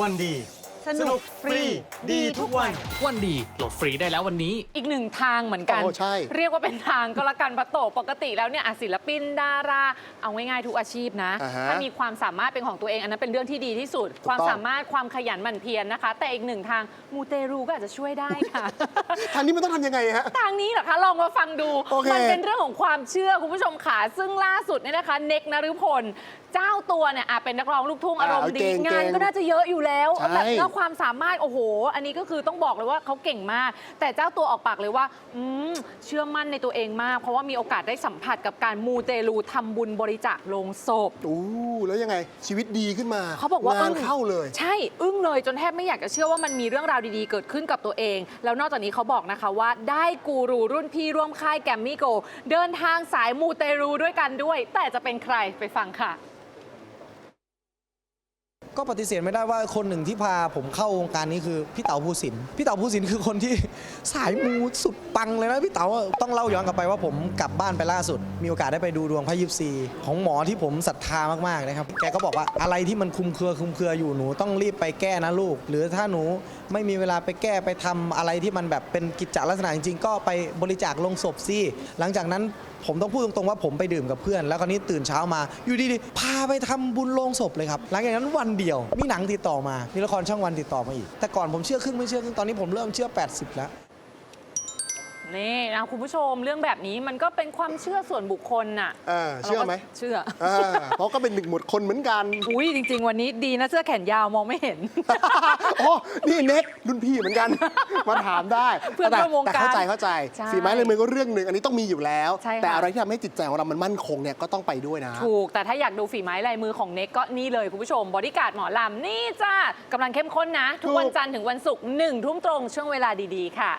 วันดี สนุกฟรีดีทุกวัน วันดีโหลดฟรีได้แล้ววันนี้ อีกหนึ่งทางเหมือนกัน โอ้ใช่ เรียกว่าเป็นทางก็แล้วกันปะโตปกติแล้วเนี่ยอะศิลปินดารา เอาง่ายๆทุกอาชีพนะ อ่าฮะถ้ามีความสามารถเป็นของตัวเองอันนั้นเป็นเรื่องที่ดีที่สุดถูกต้องความสามารถความขยันหมั่นเพียรนะคะ แต่อีกหนึ่งทางมูเตรูก็อาจจะช่วยได้ค่ะ ทางนี้มันต้องทำยังไงฮะ ทางนี้เหรอคะ ลองมาฟังดู โอเคมัเป็นเรื่องของความเชื่อคุณผู้ชมค่ะซึ่งล่าสุดเนี่ยนะคะ เน็กนฤพล เจ้าตัวเนี่ยอะเป็นนักร้องลูกทุ่งอ่าอารมณ์ดี เก่งงานเก่งก็น่าจะเยอะอยู่แล้วใช่ แบบแล้วความสามารถโอ้โห อันนี้ก็คือต้องบอกเลยว่าเขาเก่งมาก แต่เจ้าตัวออกปากเลยว่าอืมเชื่อมั่นในตัวเองมาก เพราะว่ามีโอกาสได้สัมผัสกับการมูเตลูทำบุญบริจาคโลงศพ อู้แล้วยังไงชีวิตดีขึ้นมาเขาบอกว่างานอึ้งเข้าเลย ใช่ อึ้งเลยจนแทบไม่อยากจะเชื่อว่ามันมีเรื่องราวดีๆ เกิดขึ้นกับตัวเอง แล้วนอกจากนี้เขาบอกนะคะว่า ได้กูรูรุ่นพี่ร่วมค่ายแกมมี่โก เดินทางสายมูเตรูด้วยกันด้วย แต่จะเป็นใครไปฟังค่ะ ก็ปฏิเสธไม่ได้ว่าคนหนึ่งที่พาผมเข้าวงการนี้คือพี่เต๋าภูสินทร์พี่เต๋าภูสินทร์คือคนที่ สายมูสุดปังเลยนะพี่เต๋าอะต้องเล่าย้อนกลับไปว่าผมกลับบ้านไปล่าสุด มีโอกาสได้ไปดูดวงพระยิปซีของหมอที่ผมศรัทธามากๆนะครับแกก็บอกว่าอะไรที่มันคลุมเครือคลุมเครืออยู่หนูต้องรีบไปแก้นะลูก หรือถ้าหนูไม่มีเวลาไปแก้ไปทำอะไรที่มันแบบเป็นกิจจลักษณะจริงๆก็ไปบริจาคลงศพสิหลังจากนั้น ผมต้องพูดตรงๆว่าผมไปดื่มกับเพื่อน แล้วคราวนี้ตื่นเช้ามา อยู่ดีๆพาไปทำบุญโลงศพเลยครับหลังจากนั้นวันเดียวมีหนังติดต่อมา มีละครช่องวันติดต่อมาอีก แต่ก่อนผมเชื่อครึ่งไม่เชื่อครึ่งตอนนี้ผมเริ่มเชื่อ 80 แล้ว นี่นะคุณผู้ชมเรื่องแบบนี้มันก็เป็นความเชื่อส่วนบุคคลน่ะเออเชื่อไหมราก็เชื่ออ่าเพราะก็เป็นหนึ่งหมวดคนเหมือนกัน อุ้ยจริง ๆ วันนี้ดีนะเสื้อแขนยาวมองไม่เห็นอ๋อนี่เน็กรุ่นพี่เหมือนกัน มาถามได้เพื่อนแต่ร่วมวงแต่การเข้าใจเข้าใจใช่ฝีไม้ลายมือก็เรื่องหนึ่งอันนี้ต้องมีอยู่แล้ว ใช่ค่ะ แต่อะไรที่ทำให้จิตใจของเรามันมั่นคงเนี่ยก็ต้องไปด้วยนะ ถูก แต่ถ้าอยากดูฝีไม้ลายมือของเน็กก็นี่เลยคุณผู้ชมบอดี้การ์ดหมอลำนี่จ้ากำลังเข้มข้นนะ ทุกวันถูกจันทร์ถึงวันศุกร์หนึ่งทุ่มตรงช่วงเวลาดีๆ ค่ะ